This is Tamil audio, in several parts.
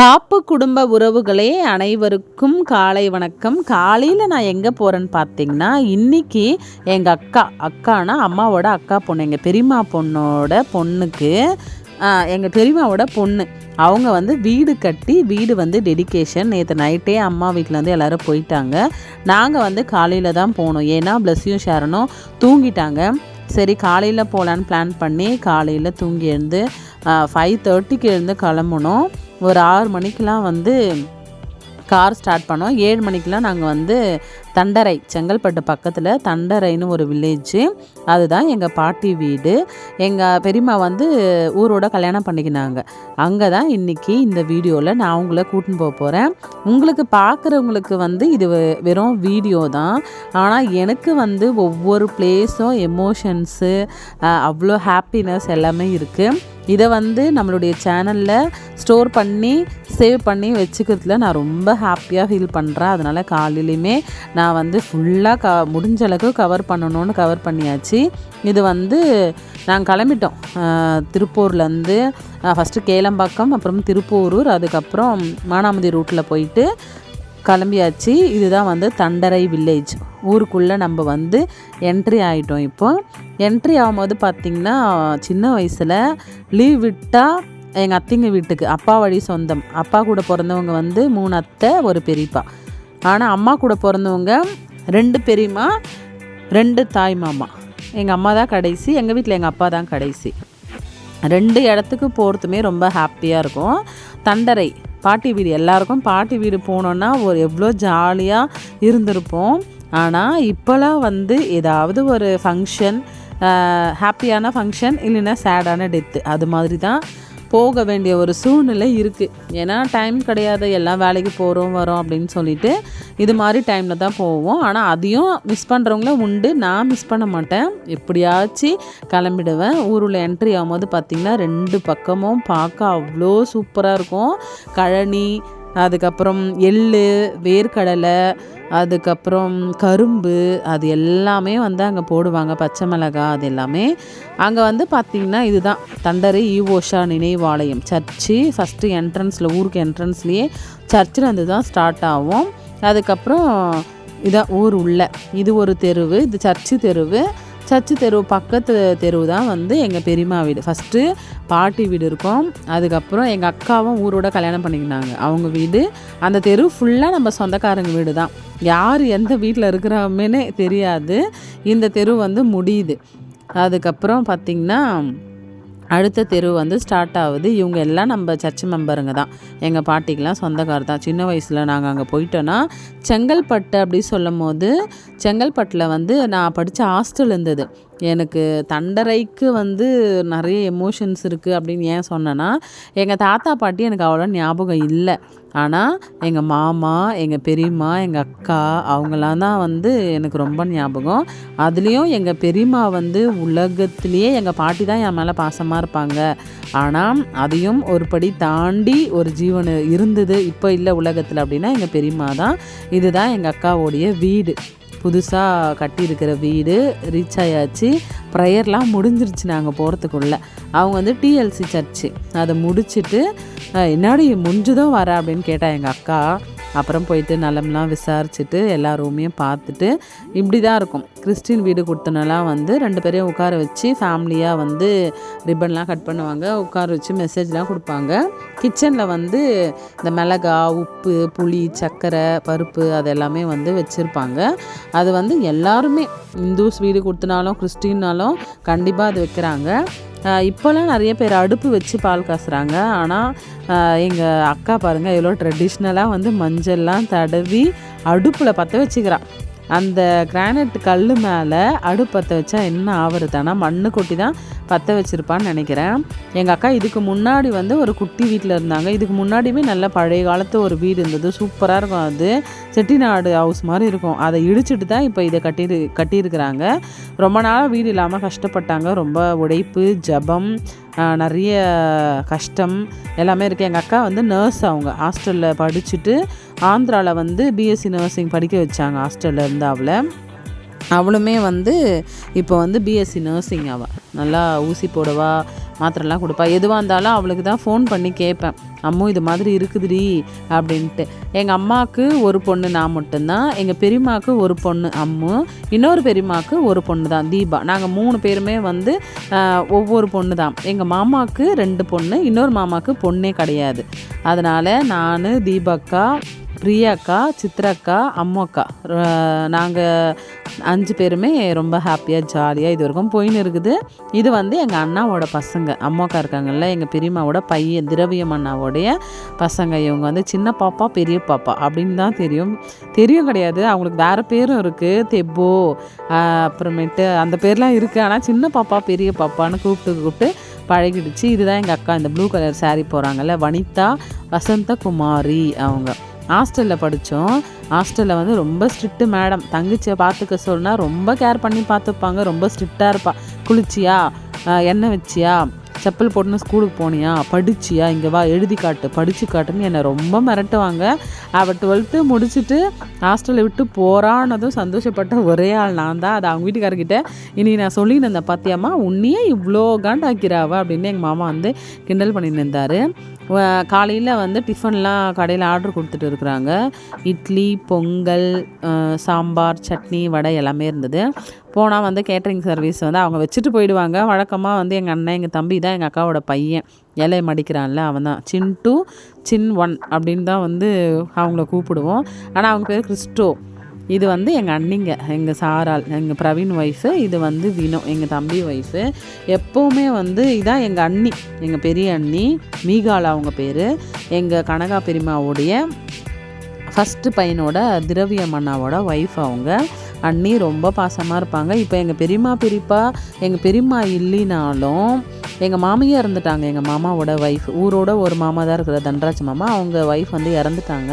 பாப்பு குடும்ப உறவுகளே அனைவருக்கும் காலை வணக்கம். காலையில் நான் எங்கே போகிறேன்னு பார்த்தீங்கன்னா இன்றைக்கி எங்கள் அக்கா அக்கானா அம்மாவோட அக்கா பொண்ணு எங்கள் பெரியம்மா பொண்ணோட பொண்ணுக்கு எங்கள் பெரியம்மாவோட பொண்ணு. அவங்க வந்து வீடு கட்டி வீடு வந்து டெடிகேஷன் நேற்று நைட்டே அம்மா வீட்டிலேருந்து எல்லோரும் போயிட்டாங்க. நாங்கள் வந்து காலையில் தான் போனோம். ஏன்னா ப்ளஸ்ஸையும் ஷேரனும் தூங்கிட்டாங்க. சரி காலையில் போகலான்னு பிளான் பண்ணி காலையில் தூங்கி எழுந்து ஃபைவ் தேர்ட்டிக்கு எழுந்து கிளம்புனோம். ஒரு ஆறு மணிக்கெலாம் வந்து கார் ஸ்டார்ட் பண்ணோம். ஏழு மணிக்கெலாம் நாங்கள் வந்து தண்டரை செங்கல்பட்டு பக்கத்தில் தண்டரைன்னு ஒரு வில்லேஜு அதுதான் எங்கள் பாட்டி வீடு. எங்கள் பெரியம்மா வந்து ஊரோட கல்யாணம் பண்ணிக்கினாங்க. அங்கே தான் இன்றைக்கி இந்த வீடியோவில் நான் உங்களை கூட்டின்னு போக போகிறேன் உங்களுக்கு பார்க்குறவங்களுக்கு வந்து இது வெறும் வீடியோ தான். ஆனால் எனக்கு வந்து ஒவ்வொரு பிளேஸும் எமோஷன்ஸு அவ்வளோ ஹாப்பினஸ் எல்லாமே இருக்குது இதை வந்து நம்மளுடைய சேனலில் ஸ்டோர் பண்ணி சேவ் பண்ணி வச்சுக்கிறதுல நான் ரொம்ப ஹாப்பியாக ஃபீல் பண்ணுறேன் அதனால் காலையிலையுமே நான் வந்து ஃபுல்லாக க முடிஞ்ச அளவுக்கு கவர் பண்ணணும்னு கவர் பண்ணியாச்சு. இது வந்து நாங்கள் கிளம்பிட்டோம். திருப்பூர்லேருந்து ஃபஸ்ட்டு கேளம்பாக்கம் அப்புறம் திருப்பூரூர் அதுக்கப்புறம் மானாமதி ரூட்டில் போயிட்டு கிளம்பியாச்சு. இதுதான் வந்து தண்டரை வில்லேஜ் ஊருக்குள்ளே நம்ம வந்து என்ட்ரி ஆகிட்டோம் இப்போ. என்ட்ரி ஆகும்போது பார்த்திங்கன்னா சின்ன வயசில் லீவ் விட்டால் எங்கள் அத்தைங்க வீட்டுக்கு அப்பா வழி சொந்தம். அப்பா கூட பிறந்தவங்க வந்து மூணு அத்தை ஒரு பெரியப்பா. ஆனால் அம்மா கூட பிறந்தவங்க ரெண்டு பெரியம்மா ரெண்டு தாய் மாமா. எங்கள் அம்மா தான் கடைசி எங்கள் வீட்டில் எங்கள் அப்பா தான் கடைசி. ரெண்டு இடத்துக்கு போகிறதுமே ரொம்ப ஹாப்பியாக இருக்கும். தண்டரை பாட்டி வீடு எல்லாருக்கும் பாட்டி வீடு போனோன்னா ஒரு எவ்வளோ ஜாலியாக இருந்திருப்போம். ஆனால் இப்போலாம் வந்து ஏதாவது ஒரு ஃபங்க்ஷன் ஹாப்பியான ஃபங்க்ஷன் இல்லைன்னா சேடான டெத்து அது மாதிரி தான் போக வேண்டிய ஒரு சூழ்நிலை இருக்குது ஏன்னா டைம் கிடையாது. எல்லாம் வேலைக்கு போகிறோம் வரோம் அப்படின்னு சொல்லிட்டு இது மாதிரி டைமில் தான் போவோம். ஆனால் அதையும் மிஸ் பண்ணுறவங்களும் உண்டு. நான் மிஸ் பண்ண மாட்டேன். எப்படியாச்சும் கிளம்பிடுவேன். ஊரில் என்ட்ரி ஆகும்போது பார்த்திங்கன்னா ரெண்டு பக்கமும் பார்க்க அவ்வளோ சூப்பராக இருக்கும். கழனி அதுக்கப்புறம் எள் வேர்க்கடலை அதுக்கப்புறம் கரும்பு அது எல்லாமே வந்து அங்கே போடுவாங்க பச்சை மிளகா அது எல்லாமே. அங்கே வந்து பார்த்திங்கன்னா இதுதான் தண்டரை ஈவோஷா நினைவாலயம் சர்ச்சு. ஃபஸ்ட்டு என்ட்ரன்ஸில் ஊருக்கு என்ட்ரன்ஸ்லேயே சர்ச்சில் தான் ஸ்டார்ட் ஆகும். அதுக்கப்புறம் இதான் ஊர் உள்ள. இது ஒரு தெருவு இது சர்ச்சு தெருவு. சர்ச்சு தெரு பக்கத்து தெரு தான் வந்து எங்கள் பெரியம்மா வீடு. ஃபஸ்ட்டு பாட்டி வீடு இருக்கும். அதுக்கப்புறம் எங்கள் அக்காவும் ஊரோட கல்யாணம் பண்ணிக்கினாங்க. அவங்க வீடு அந்த தெரு ஃபுல்லாக நம்ம சொந்தக்காரங்க வீடு தான். யார் எந்த வீட்டில் இருக்கிறோமேனே தெரியாது. இந்த தெரு வந்து முடியுது. அதுக்கப்புறம் பார்த்திங்கன்னா அடுத்த தெரு வந்து ஸ்டார்ட் ஆகுது. இவங்க எல்லாம் நம்ம சர்ச் மெம்பருங்க தான். எங்கள் பாட்டிக்கெலாம் சொந்தக்கார் தான். சின்ன வயசில் நாங்கள் அங்கே போயிட்டோன்னா செங்கல்பட்டு அப்படி சொல்லும் போது செங்கல்பட்டில் வந்து நான் படித்த ஹாஸ்டல் இருந்தது. எனக்கு தண்டரைக்கு வந்து நிறைய எமோஷன்ஸ் இருக்குது அப்படின்னு ஏன் சொன்னேன்னா எங்கள் தாத்தா பாட்டி எனக்கு அவ்வளோ ஞாபகம் இல்லை. ஆனால் எங்கள் மாமா எங்கள் பெரியம்மா எங்கள் அக்கா அவங்களாம் தான் வந்து எனக்கு ரொம்ப ஞாபகம். அதுலேயும் எங்கள் பெரியம்மா வந்து உலகத்துலேயே எங்கள் பாட்டி தான் என் மேலே பாசமாக இருப்பாங்க. ஆனால் அதையும் ஒரு படி தாண்டி ஒரு ஜீவன் இருந்தது இப்போ இல்லை உலகத்தில் அப்படின்னா எங்கள் பெரியம்மா தான். இதுதான் எங்கள் அக்காவோடைய வீடு. புதுசாக கட்டியிருக்கிற வீடு ரீச் ஆயாச்சு. ப்ரேயர்லாம் முடிஞ்சிருச்சு நாங்கள் போகிறதுக்குள்ளே அவங்க வந்து டிஎல்சி சர்ச்சு அதை முடிச்சுட்டு என்னாடி முடிஞ்சதும் வர? அப்படின்னு கேட்டால் எங்கள் அக்கா அப்புறம் போயிட்டு நலம்லாம் விசாரிச்சுட்டு எல்லா ரூமையும் பார்த்துட்டு இப்படி தான் இருக்கும். கிறிஸ்டின் வீடு கொடுத்தனெல்லாம் வந்து ரெண்டு பேரையும் உட்கார வச்சு ஃபேமிலியாக வந்து ரிப்பன்லாம் கட் பண்ணுவாங்க. உட்கார வச்சு மெசேஜ்லாம் கொடுப்பாங்க. கிச்சனில் வந்து இந்த மிளகா உப்பு புளி சர்க்கரை பருப்பு அது எல்லாமே வந்து வச்சுருப்பாங்க. அது வந்து எல்லாருமே இந்துஸ் வீடு கொடுத்தனாலும் கிறிஸ்டின்னாலும் கண்டிப்பாக அது வைக்கிறாங்க. இப்போல்லாம் நிறைய பேர் அடுப்பு வச்சு பால் காசுறாங்க. ஆனால் எங்கள் அக்கா பாருங்கள் எவ்வளோ ட்ரெடிஷ்னலாக வந்து மஞ்சள்லாம் தடவி அடுப்பில் பற்ற வச்சுக்கிறான் அந்த கிரானைட் கல் மேலே அடுப்பற்ற வச்சா என்ன ஆவறது ஆனால் மண்ணு கொட்டி தான் பற்ற வச்சுருப்பான்னு நினைக்கிறேன். எங்கள் அக்கா இதுக்கு முன்னாடி வந்து ஒரு குட்டி வீட்டில் இருந்தாங்க. இதுக்கு முன்னாடியுமே நல்ல பழைய காலத்து ஒரு வீடு இருந்தது. சூப்பராக இருக்கும் அது. செட்டிநாடு ஹவுஸ் மாதிரி இருக்கும். அதை இடிச்சிட்டு தான் இப்போ இதை கட்டி கட்டியிருக்கிறாங்க. ரொம்ப நாளாக வீடு இல்லாமல் கஷ்டப்பட்டாங்க. ரொம்ப உடைப்பு ஜபம் நிறைய கஷ்டம் எல்லாமே இருக்குது எங்கள் அக்கா வந்து நர்ஸ் அவங்க. ஹாஸ்டலில் படிச்சுட்டு ஆந்திராவில் வந்து பிஎஸ்சி நர்சிங் படிக்க வச்சாங்க ஹாஸ்டலில் இருந்து அவளை. அவளுமே வந்து இப்போ வந்து பிஎஸ்சி நர்சிங் அவள் நல்லா ஊசி போடவா மாத்திரைலாம் கொடுப்பா. எதுவாக இருந்தாலும் அவளுக்கு தான் ஃபோன் பண்ணி கேட்பேன். அம்மு இது மாதிரி இருக்குதுடி அப்படின்ட்டு. எங்கள் அம்மாவுக்கு ஒரு பொண்ணு நான் மட்டும்தான். எங்கள் பெரியம்மாவுக்கு ஒரு பொண்ணு அம்மு. இன்னொரு பெரியம்மாவுக்கு ஒரு பொண்ணு தான் தீபா. நாங்கள் மூணு பேருமே வந்து ஒவ்வொரு பொண்ணு தான். எங்கள் மாமாவுக்கு ரெண்டு பொண்ணு இன்னொரு மாமாவுக்கு பொண்ணே கிடையாது. அதனால் நான் தீபாக்கா பிரியாக்கா சித்ராக்கா அம்மாக்கா. நாங்கள் அஞ்சு பேருமே ரொம்ப ஹாப்பியாக ஜாலியாக இது வரைக்கும் போயின்னு இருக்குது. இது வந்து எங்கள் அண்ணாவோட பசங்க. அம்மாக்கா இருக்காங்கல்ல எங்கள் பெரியம்மாவோட பையன் திரவியம் அண்ணாவோடைய பசங்க. இவங்க வந்து சின்ன பாப்பா பெரிய பாப்பா அப்படின்னு தான் தெரியும். தெரியும் கிடையாது. அவங்களுக்கு வேறு பேரும் இருக்குது தெப்போ அப்புறமேட்டு அந்த பேர்லாம் இருக்குது ஆனால் சின்ன பாப்பா பெரிய பாப்பான்னு கூப்பிட்டு கூப்பிட்டு பழகிடுச்சு. இதுதான் எங்கள் அக்கா இந்த ப்ளூ கலர் சாரீ போகிறாங்கல்ல வனிதா வசந்த குமாரி அவங்க. ஹாஸ்டலில் படித்தோம் ஹாஸ்டலில் வந்து ரொம்ப ஸ்ட்ரிக்ட்டு மேடம் தங்கச்சியை பார்த்துக்க சொன்னால் ரொம்ப கேர் பண்ணி பார்த்துப்பாங்க. ரொம்ப ஸ்ட்ரிக்டாக இருப்பாள் குளிச்சியா? எண்ணெய் வச்சியா? செப்பல் போட்டுன்னு ஸ்கூலுக்கு போனியா? படிச்சியா? இங்கே வா எழுதி காட்டு. படித்து காட்டுன்னு என்னை ரொம்ப மிரட்டுவாங்க. அவள் டுவெல்த்து முடிச்சுட்டு ஹாஸ்டலை விட்டு போகிறான்னதும் சந்தோஷப்பட்ட ஒரே ஆள் நான் தான் அது அவங்க வீட்டுக்காரர்கிட்ட இனி நான் சொல்லியிருந்தேன் பார்த்தியாம்மா உன்னையே இவ்வளோ காண்டாக்கிறாவ அப்படின்னு எங்கள் மாமா வந்து கிண்டல் பண்ணிட்டு இருந்தார் காலையில் வந்து டிஃபன்லாம் கடையில் ஆர்டர் கொடுத்துட்டு இருக்கிறாங்க. இட்லி பொங்கல் சாம்பார் சட்னி வடை எல்லாமே இருந்தது. போனால் வந்து கேட்ரிங் சர்வீஸ் வந்து அவங்க வச்சுட்டு போயிடுவாங்க. வழக்கமாக வந்து எங்கள் அண்ணன் எங்கள் தம்பி தான் எங்கள் அக்காவோட பையன். இலையை மடிக்கிறான்ல அவன் தான். சின் டூ சின் ஒன் அப்படின்னு தான் வந்து அவங்கள கூப்பிடுவோம். ஆனால் அவங்க பேர் கிறிஸ்டோ. இது வந்து எங்கள் அண்ணிங்க எங்கள் சாரால் எங்கள் பிரவீன் ஒய்ஃபு இது வந்து வினோ எங்கள் தம்பி ஒய்ஃபு எப்போவுமே வந்து இதான் எங்கள் அண்ணி எங்கள் பெரிய அண்ணி மீகாலா அவங்க பேர். எங்கள் கனகா பெரியமாவுடைய ஃபஸ்ட்டு பையனோட திரவிய மன்னாவோட ஒய்ஃப் அவங்க. அண்ணி ரொம்ப பாசமாக இருப்பாங்க. இப்போ எங்கள் பெரியம்மா பெரியப்பா எங்கள் பெரியம்மா இல்லைனாலும் எங்கள் மாமியாக இருந்துட்டாங்க எங்கள் மாமாவோட ஒய்ஃப் ஊரோட ஒரு மாமா தான் இருக்கிற தன்ராஜ் மாமா. அவங்க ஒய்ஃப் வந்து இறந்துட்டாங்க.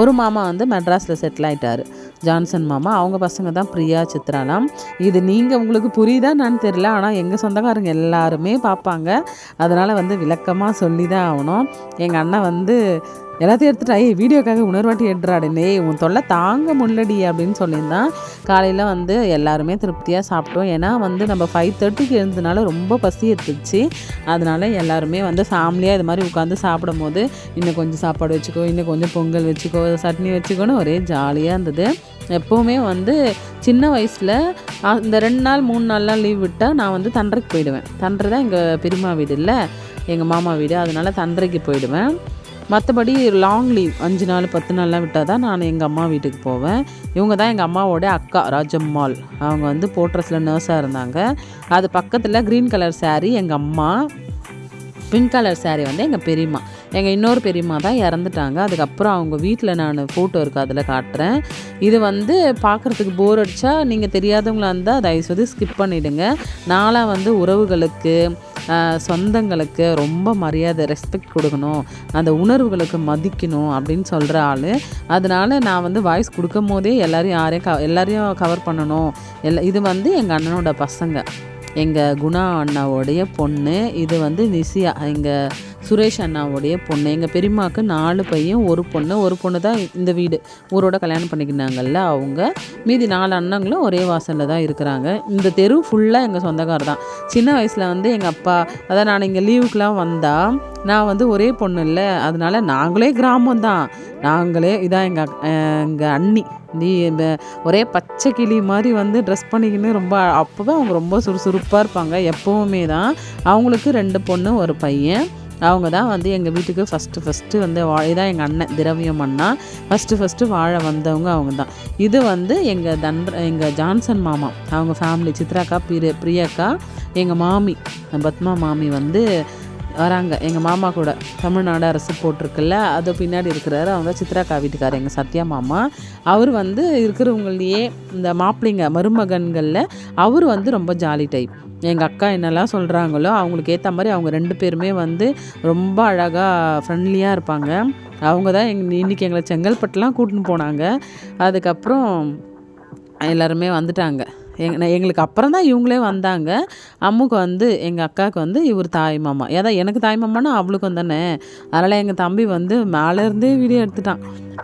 ஒரு மாமா வந்து மெட்ராஸில் செட்டில் ஆகிட்டார் ஜான்சன் மாமா அவங்க பசங்க தான் பிரியா சித்ராலாம். இது நீங்கள் உங்களுக்கு புரியுதா நான் தெரியல. ஆனால் எங்கள் சொந்தக்காரங்க எல்லாருமே பார்ப்பாங்க. அதனால் வந்து விளக்கமாக சொல்லி தான் ஆகணும். எங்கள் அண்ணன் வந்து எல்லாத்தையும் எடுத்துட்டா ஏய் வீடியோக்காக உணர்வாட்டி எடுறாடுனே உன் தொல்லை தாங்க முள்ளடி அப்படின்னு சொல்லியிருந்தான் காலையில் வந்து எல்லாருமே திருப்தியாக சாப்பிட்டோம். ஏன்னா வந்து நம்ம ஃபைவ் தேர்ட்டிக்கு எழுந்ததுனால ரொம்ப பசி எடுத்துச்சு. அதனால எல்லாருமே வந்து ஃபேமிலியாக இது மாதிரி உட்காந்து சாப்பிடும் போது இன்னும் கொஞ்சம் சாப்பாடு வச்சுக்கோ இன்னும் கொஞ்சம் பொங்கல் வச்சுக்கோ சட்னி வச்சுக்கோன்னு ஒரே ஜாலியாக இருந்தது. எப்போவுமே வந்து சின்ன வயசில் இந்த ரெண்டு நாள் மூணு நாள்லாம் லீவ் விட்டால் நான் வந்து தண்டரைக்கு போயிடுவேன். தண்டரை தான் எங்கள் பெரியம்மா வீடு இல்லை எங்கள் மாமா வீடு. அதனால தண்டரைக்கு போயிடுவேன். மற்றபடி லாங் லீவ் அஞ்சு நாள் பத்து நாள்லாம் விட்டால் தான் நான் எங்கள் அம்மா வீட்டுக்கு போவேன். இவங்க தான் எங்கள் அம்மாவோட அக்கா ராஜம்மாள். அவங்க வந்து போட்ரஸில் நர்ஸாக இருந்தாங்க. அது பக்கத்தில் க்ரீன் கலர் saree எங்கள் அம்மா பிங்க் கலர் சாரீ வந்து எங்கள் பெரியம்மா. எங்கள் இன்னொரு பெரியம்மா தான் இறந்துட்டாங்க. அதுக்கப்புறம் அவங்க வீட்டில் நான் ஃபோட்டோ இருக்குது அதில் காட்டுறேன். இது வந்து பார்க்குறதுக்கு போர் அடித்தா நீங்கள் தெரியாதவங்களா இருந்தால் தயவுசெய்து ஸ்கிப் பண்ணிவிடுங்க நாளாக வந்து உறவுகளுக்கு சொந்தங்களுக்கு ரொம்ப மரியாதை ரெஸ்பெக்ட் கொடுக்கணும். அந்த உணர்வுகளுக்கு மதிக்கணும் அப்படின்னு சொல்கிற ஆள். அதனால நான் வந்து வாய்ஸ் கொடுக்கும் போதே எல்லோரையும் யாரையும் க எல்லாரையும் கவர் பண்ணணும். எல்லா இது வந்து எங்கள் அண்ணனோட பசங்க. எங்கள் குணா அண்ணாவோடைய பொண்ணு. இது வந்து நிசியா எங்கள் சுரேஷ் அண்ணாவுடைய பொண்ணு. எங்கள் பெரியம்மாவுக்கு நாலு பையன் ஒரு பொண்ணு. ஒரு பொண்ணு தான் இந்த வீடு. ஊரோட கல்யாணம் பண்ணிக்கினாங்கல்ல அவங்க. மீதி நாலு அண்ணங்களும் ஒரே வாசலில் தான் இருக்கிறாங்க. இந்த தெரு ஃபுல்லாக எங்கள் சொந்தக்கார் தான் சின்ன வயசில் வந்து எங்கள் அப்பா அதான் நான் இங்கே லீவுக்கெலாம் வந்தால் நான் வந்து ஒரே பொண்ணு இல்லை. அதனால நாங்களே கிராமம் தான் நாங்களே இதான் எங்கள் எங்கள் அண்ணி. நீ ஒரே பச்சை கிளி மாதிரி வந்து ட்ரெஸ் பண்ணிக்கின்னு ரொம்ப அப்போவே அவங்க ரொம்ப சுறுசுறுப்பாக இருப்பாங்க. எப்போவுமே தான் அவங்களுக்கு ரெண்டு பொண்ணு ஒரு பையன். அவங்க தான் வந்து எங்கள் வீட்டுக்கு ஃபஸ்ட்டு ஃபஸ்ட்டு வந்து வா இதான் எங்கள் அண்ணன் திரவியம் அண்ணா. ஃபஸ்ட்டு ஃபஸ்ட்டு வாழ வந்தவங்க அவங்க தான் இது வந்து எங்கள் தன் எங்கள் ஜான்சன் மாமா அவங்க ஃபேமிலி சித்ராக்கா பிரிய பிரியாக்கா எங்கள் மாமி பத்மா மாமி வந்து வராங்க. எங்கள் மாமா கூட தமிழ்நாடு அரசு போட்டிருக்குல்ல அது பின்னாடி இருக்கிறாரு. அவங்க சித்ராக்கா வீட்டுக்காரர் எங்கள் சத்யா மாமா. அவர் வந்து இருக்கிறவங்களையே இந்த மாப்பிள்ளைங்க மருமகன்களில் அவர் வந்து ரொம்ப ஜாலி டைப் எங்கள் அக்கா என்னெல்லாம் சொல்கிறாங்களோ அவங்களுக்கு ஏற்ற மாதிரி அவங்க ரெண்டு பேருமே வந்து ரொம்ப அழகாக ஃப்ரெண்ட்லியாக இருப்பாங்க. அவங்க தான் எங் இன்றைக்கி எங்களை செங்கல்பட்டுலாம் கூட்டின்னு போனாங்க. அதுக்கப்புறம் எல்லாருமே வந்துட்டாங்க. எங் எங்களுக்கு அப்புறம் தான் இவங்களே வந்தாங்க. அம்முக்கு வந்து எங்கள் அக்காவுக்கு வந்து இவர் தாய் மாமா. ஏதா எனக்கு தாய் மாமானா அவளுக்கும் தானே. அதனால் எங்கள் தம்பி வந்து மேலேருந்தே வீடியோ எடுத்துட்டான்.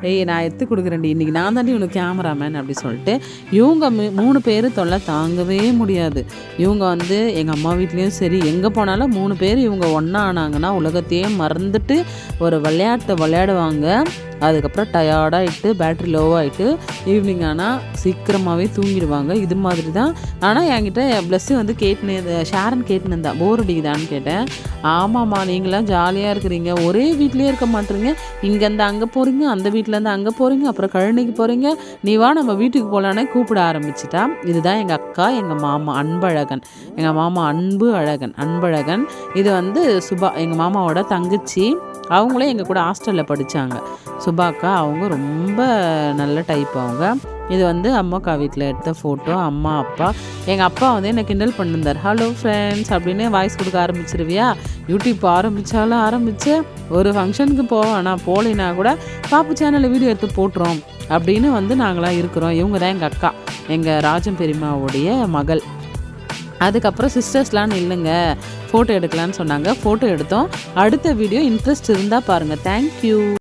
ஏய் நான் எடுத்து கொடுக்குறேன்டி. இன்றைக்கி நான் தாண்டி இவனுக்கு கேமராமேன் அப்படி சொல்லிட்டு இவங்க மூணு பேர் தொல்லை தாங்கவே முடியாது. இவங்க வந்து எங்கள் அம்மா வீட்லேயும் சரி எங்கே போனாலும் மூணு பேர் இவங்க ஒன்றா ஆனாங்கன்னா உலகத்தையே மறந்துட்டு ஒரு விளையாட்டை விளையாடுவாங்க. அதுக்கப்புறம் டயர்டாகிட்டு பேட்ரி லோவாகிட்டு ஈவினிங் ஆனால் சீக்கிரமாகவே தூங்கிடுவாங்க. இது மாதிரி தான் ஆனால் என்கிட்ட ப்ளஸ்ஸு வந்து கேட்டுன்னு ஷேரன் கேட்டுன்னு இருந்தா போர் அடிக்குதான்னு கேட்டேன். ஆமாம்மா நீங்களாம் ஜாலியாக இருக்கிறீங்க. ஒரே வீட்லேயே இருக்க மாட்டீங்க. இங்கேருந்து அங்கே போகிறீங்க அந்த வீட்டிலேருந்து அங்கே போகிறீங்க அப்புறம் கழனிக்கு போகிறீங்க நீ வா நம்ம வீட்டுக்கு போகலான்னு கூப்பிட ஆரம்பிச்சிட்டா. இதுதான் எங்கள் அக்கா எங்கள் மாமா அன்பழகன். எங்கள் மாமா அன்பு அழகன் அன்பழகன். இது வந்து சுபா எங்கள் மாமாவோட தங்கச்சி. அவங்களே எங்கள் கூட ஹாஸ்டலில் படித்தாங்க சுபாக்கா அவங்க ரொம்ப நல்ல டைப் அவங்க. இது வந்து அம்மாக்கா வீட்டில் எடுத்த ஃபோட்டோ அம்மா அப்பா. எங்கள் அப்பா வந்து என்னை கிண்டல் பண்ணிருந்தார். ஹலோ ஃப்ரெண்ட்ஸ் அப்படின்னு வாய்ஸ் கொடுக்க ஆரம்பிச்சிருவியா? யூடியூப் ஆரம்பித்தாலும் ஆரம்பித்து ஒரு ஃபங்க்ஷனுக்கு போவோம் ஆனால் போகலைன்னா கூட பாப்பு சேனலில் வீடியோ எடுத்து போட்டுரும் அப்படின்னு வந்து நாங்களாம் இருக்கிறோம். இவங்க தான் எங்கள் அக்கா. எங்கள் ராஜம் பெரியமாவுடைய மகள். அதுக்கப்புறம் சிஸ்டர்ஸ்லாம் இல்லைங்க ஃபோட்டோ எடுக்கலான்னு சொன்னாங்க. ஃபோட்டோ எடுத்தோம். அடுத்த வீடியோ இன்ட்ரெஸ்ட் இருந்தால் பாருங்கள் தேங்க்யூ